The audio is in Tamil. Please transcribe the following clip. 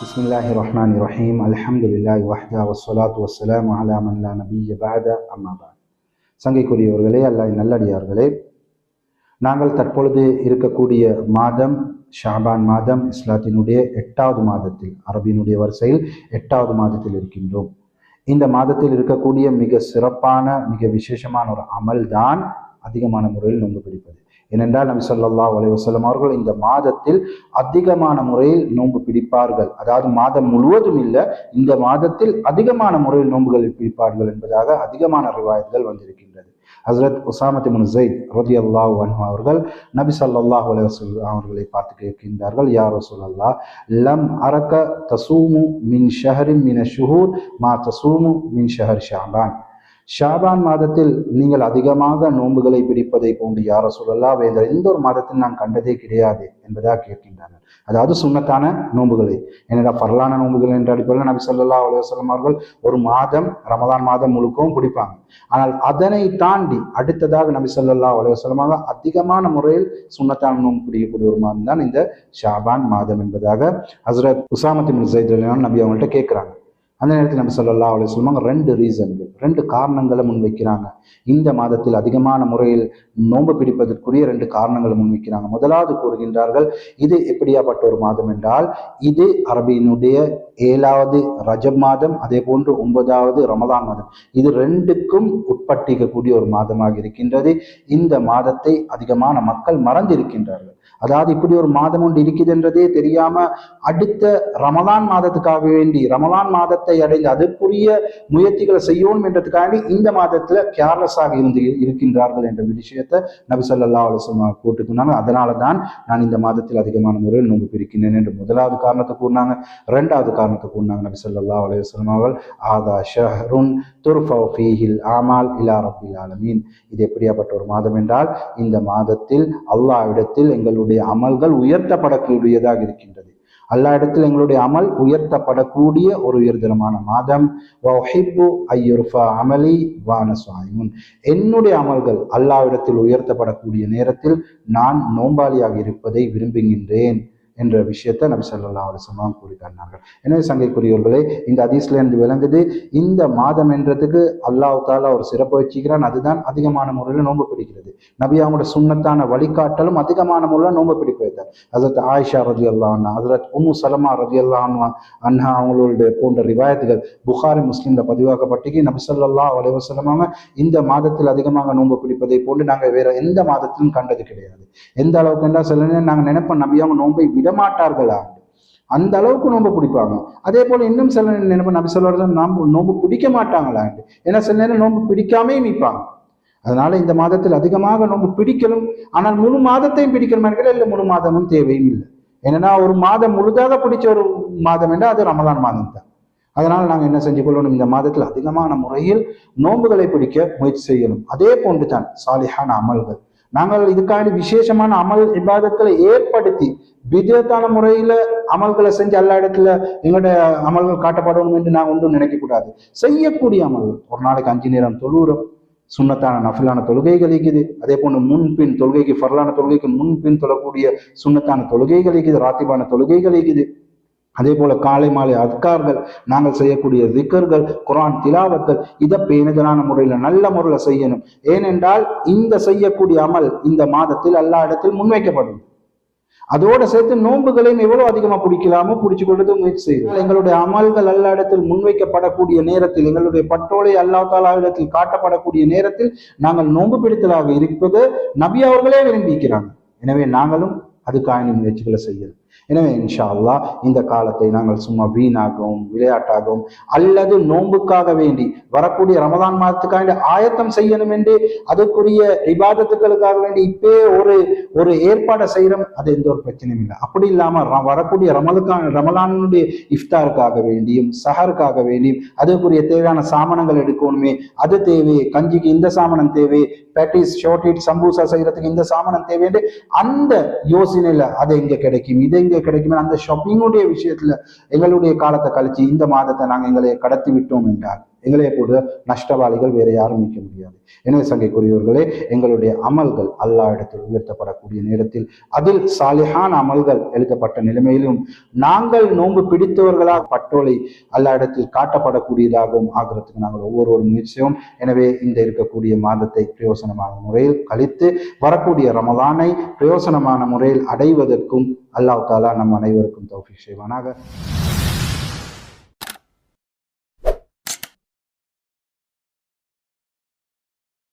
بسم الله الرحمن الرحيم الحمد لله وحده والصلاة والسلام على من لا نبي بعد أما بعد சங்கைக்குரியவர்களே அல்லாஹ் நல்லடியார்களே நாங்கள் தற்பொழுது இருக்கக்கூடிய மாதம் ஷாபான் மாதம் இஸ்லாத்தினுடைய எட்டாவது மாதத்தில் அரபியினுடைய வரிசையில் எட்டாவது மாதத்தில் இருக்கின்றோம் இந்த மாதத்தில் இருக்கக்கூடிய மிக சிறப்பான மிக விசேஷமான ஒரு அமல் தான் அதிகமான முறையில் நோன்பு பிடிப்பது ஏனென்றால் நபி ஸல்லல்லாஹு அலைஹி அவர்கள் இந்த மாதத்தில் அதிகமான முறையில் நோன்பு பிடிப்பார்கள். அதாவது மாதம் முழுவதும் இல்லை இந்த மாதத்தில் அதிகமான முறையில் நோன்புகள் பிடிப்பார்கள் என்பதாக அதிகமான ரிவாயத்துகள் வந்திருக்கின்றது. ஹசரத் உசாமத்தி இப்னு ஜெயித் ரதி அல்லாஹ் அன்ஹு அவர்கள் நபி சல்லாஹ் அலைஹி அவர்களை பார்த்து கேட்கின்றார்கள் யார் சொல்லல்லா லம் அரக்க தசூமு மின் ஷஹரின் மின ஷுஹூர் மா தசூமு மின் ஷஹர் ஷாபான். ஷாபான் மாதத்தில் நீங்கள் அதிகமாக நோன்புகளை பிடிப்பதை போன்று யார சொல்லலாம் வேந்தர் எந்த ஒரு மாதத்தில் நான் கண்டதே கிடையாது என்பதாக கேட்கின்றார்கள். அதாவது சுண்ணத்தான நோன்புகளை. என்னடா பரலான நோன்புகள் என்ற அடிப்படையில் நபி சொல்லா அலுவலம் அவர்கள் ஒரு மாதம் ரமதான் மாதம் முழுக்கவும் பிடிப்பாங்க. ஆனால் அதனை தாண்டி அடுத்ததாக நபி சொல்லா அலுவலமாக அதிகமான முறையில் சுண்ணத்தான நோன்பு பிடிக்கக்கூடிய ஒரு மாதம் தான் இந்த ஷாபான் மாதம் என்பதாக ஹசரத் உசாமத்தின் நபி அவங்கள்ட்ட கேட்குறாங்க. அந்த நேரத்தில் நம்ம சொல்லலாம் அவளை சொல்லுவாங்க ரெண்டு ரீசன்கள் ரெண்டு காரணங்களை முன்வைக்கிறாங்க. இந்த மாதத்தில் அதிகமான முறையில் நோன்பு பிடிப்பதற்குரிய ரெண்டு காரணங்களை முன்வைக்கிறாங்க. முதலாவது கூறுகின்றார்கள் இது எப்படியாப்பட்ட ஒரு மாதம் என்றால் இது அரபியினுடைய ஏழாவது ரஜப் மாதம் அதே போன்று ஒன்பதாவது ரமதான் மாதம். இது ரெண்டுக்கும் உட்பட்டிக்கக்கூடிய ஒரு மாதமாக இருக்கின்றது. இந்த மாதத்தை அதிகமான மக்கள் மறந்திருக்கின்றார்கள். அதாவது இப்படி ஒரு மாதம் ஒன்று இருக்குதுன்றதே தெரியாம அடுத்த ரமலான் மாதத்துக்காக வேண்டி ரமலான் மாதத்தை அடைந்து அதற்குரிய முயற்சிகளை செய்யணும் என்றதுக்காண்டி இந்த மாதத்துல கேர்லெஸ்ஸாக இருந்து இருக்கின்றார்கள் என்ற விஷயத்தை நபி சொல்லா அலுவலம் கூட்டுக்குனாங்க அதனால தான் நான் இந்த மாதத்தில் அதிகமான முறையில் நோன்பு பிரிக்கின்றேன் என்று முதலாவது காரணத்தை கூறினாங்க. ரெண்டாவது காரணத்தை கூறினாங்க நபி சொல்லா அலுவலம் அவர்கள் ஆதா ஷஹருன் துர்ஃபா ஃபீஹில் ஆமால் இலா ரபில் ஆலமீன். இது எப்படியாப்பட்ட ஒரு மாதம் என்றால் இந்த மாதத்தில் அல்லாஹ் இடத்தில் எங்கள் எங்களுடைய அமல்கள் உயர்த்தப்படக்கூடியதாக இருக்கின்றது. அல்லா இடத்தில் எங்களுடைய அமல் உயர்த்தப்படக்கூடிய ஒரு உயர்தரமான மாதம். அமலி வானசாயுன் என்னுடைய அமல்கள் அல்லாவிடத்தில் உயர்த்தப்படக்கூடிய நேரத்தில் நான் நோம்பாளியாக இருப்பதை விரும்புகின்றேன். என்ற விஷயத்தை நபி சொல்லா அலுவலாம் கூறி தந்தார்கள் எனவே சங்கைக்குரியவர்களே இந்த அதிசல இருந்து விளங்குது இந்த மாதம் என்றதுக்கு அல்லாஹ் தாலா ஒரு சிறப்பு வச்சுக்கிறான். அதுதான் அதிகமான முறையில் நோன்பு பிடிக்கிறது. நபி அவங்களோட சுண்ணத்தான வழிகாட்டலும் அதிகமான முறையில் நோன்பு பிடிப்பது அதற்கு ஆயிஷா ரதி அல்லாஹா அதரத் உம்மு சலமா ரதி அல்லாஹா அண்ணா அவங்களுடைய போன்ற ரிவாயத்துகள் புகாரி முஸ்லீம்ல பதிவாக்கப்பட்டு நபி சொல்லா அலைவசலமாக இந்த மாதத்தில் அதிகமாக நோன்பு பிடிப்பதை போன்று நாங்கள் வேற எந்த மாதத்திலும் கண்டது கிடையாது. எந்த அளவுக்கு என்றால் சில நேரம் நாங்கள் நினைப்போம் நபி நோன்பை விட விடமாட்டார்களா? அந்த அளவுக்கு நோன்பு பிடிப்பாங்க. அதே போல இன்னும் சில நினைப்போம் நபி நாம் நோம்பு நோன்பு பிடிக்க மாட்டாங்களாண்டு ஏன்னா சில நேரம் நோன்பு பிடிக்காமே மீப்பாங்க அதனால இந்த மாதத்தில் அதிகமாக நோன்பு பிடிக்கணும் ஆனால் முழு மாதத்தையும் பிடிக்கணும் என்கிற இல்லை முழு மாதமும் தேவையும் இல்லை. ஏன்னா ஒரு மாதம் முழுதாக பிடிச்ச ஒரு மாதம் என்றால் அது ரமலான் மாதம் தான் அதனால் நாங்கள் என்ன செஞ்சு கொள்ளணும்? இந்த மாதத்தில் அதிகமான முறையில் நோன்புகளை பிடிக்க முயற்சி செய்யணும். அதே போன்று தான் சாலிஹான அமல்கள். நாங்கள் இதுக்காண்டி விசேஷமான அமல் விவாதங்களை ஏற்படுத்தி விதத்தான முறையில அமல்களை செஞ்சு எல்லா இடத்துல எங்களுடைய அமல்கள் காட்டப்படணும் என்று நான் ஒன்றும் நினைக்கக்கூடாது. செய்யக்கூடிய அமல்கள் ஒரு நாளைக்கு அஞ்சு நேரம் தொழுகிறோம். சுண்ணத்தான நஃபிலான தொழுகைகள் இருக்குது. அதே போன்று முன்பின் தொழுகைக்கு ஃபர்லான தொழுகைக்கு முன்பின் தொழக்கூடிய சுண்ணத்தான தொழுகைகள் இருக்குது. ராத்திபான தொழுகைகள் இருக்குது. அதே போல காலை மாலை அத்கார்கள் நாங்கள் செய்யக்கூடிய திக்கர்கள் குரான் திலாவத்தல் இதை பேணுதலான முறையில் நல்ல முறையில் செய்யணும். ஏனென்றால் இந்த செய்யக்கூடிய அமல் இந்த மாதத்தில் எல்லா இடத்தில் முன்வைக்கப்படும். அதோட சேர்த்து நோன்புகளையும் எவ்வளவு அதிகமா பிடிக்கலாமோ பிடிச்சு கொள்வது முயற்சி செய்யும் எங்களுடைய அமல்கள் எல்லா இடத்தில் முன்வைக்கப்படக்கூடிய நேரத்தில் எங்களுடைய பட்டோலை அல்லா தாலா இடத்தில் காட்டப்படக்கூடிய நேரத்தில் நாங்கள் நோன்பு பிடித்தலாக இருப்பது நபி அவர்களே விரும்பிக்கிறாங்க எனவே நாங்களும் அதுக்கான முயற்சிகளை செய்யலாம் எனவே இன்ஷா அல்லா இந்த காலத்தை நாங்கள் சும்மா வீணாகவும் விளையாட்டாகவும் அல்லது நோன்புக்காக வேண்டி வரக்கூடிய ரமதான் மாதத்துக்காக ஆயத்தம் செய்யணும் என்று அதுக்குரிய விவாதத்துக்களுக்காக வேண்டி இப்பே ஒரு ஒரு ஏற்பாடை செய்யறோம். அது எந்த ஒரு பிரச்சனையும் இல்லை. அப்படி இல்லாம வரக்கூடிய ரமலுக்கான ரமலானுடைய இஃப்தாருக்காக வேண்டியும் சஹருக்காக வேண்டியும் அதுக்குரிய தேவையான சாமானங்கள் எடுக்கணுமே அது தேவை. கஞ்சிக்கு இந்த சாமானம் தேவை. பேட்டிஸ் ஷோர்ட் சம்பூசா செய்யறதுக்கு இந்த சாமானம் தேவை அந்த யோசனையில அது எங்க கிடைக்கும்? இது எங்க கிடைக்கும் அந்த ஷாப்பிங்குடைய விஷயத்துல எங்களுடைய காலத்தை கழிச்சு இந்த மாதத்தை நாங்கள் எங்களை கடத்தி விட்டோம் என்றால் எங்களை போன்ற நஷ்டவாளிகள் வேற யாரும் நிற்க முடியாது. எனவே சங்கைக்குரியவர்களே எங்களுடைய அமல்கள் அல்லாஹ் இடத்தில் உயர்த்தப்படக்கூடிய நேரத்தில் அதில் சாலிஹான் அமல்கள் எழுதப்பட்ட நிலைமையிலும் நாங்கள் நோன்பு பிடித்தவர்களாக பட்டோலை அல்லா இடத்தில் காட்டப்படக்கூடியதாகவும் ஆகிறதுக்கு நாங்கள் ஒவ்வொருவரும் முயற்சியும் எனவே இந்த இருக்கக்கூடிய மாதத்தை பிரயோசனமான முறையில் கழித்து வரக்கூடிய ரமதானை பிரயோசனமான முறையில் அடைவதற்கும் அல்லாஹ் தாலா நம் அனைவருக்கும் தௌஃபிக் செய்வானாக.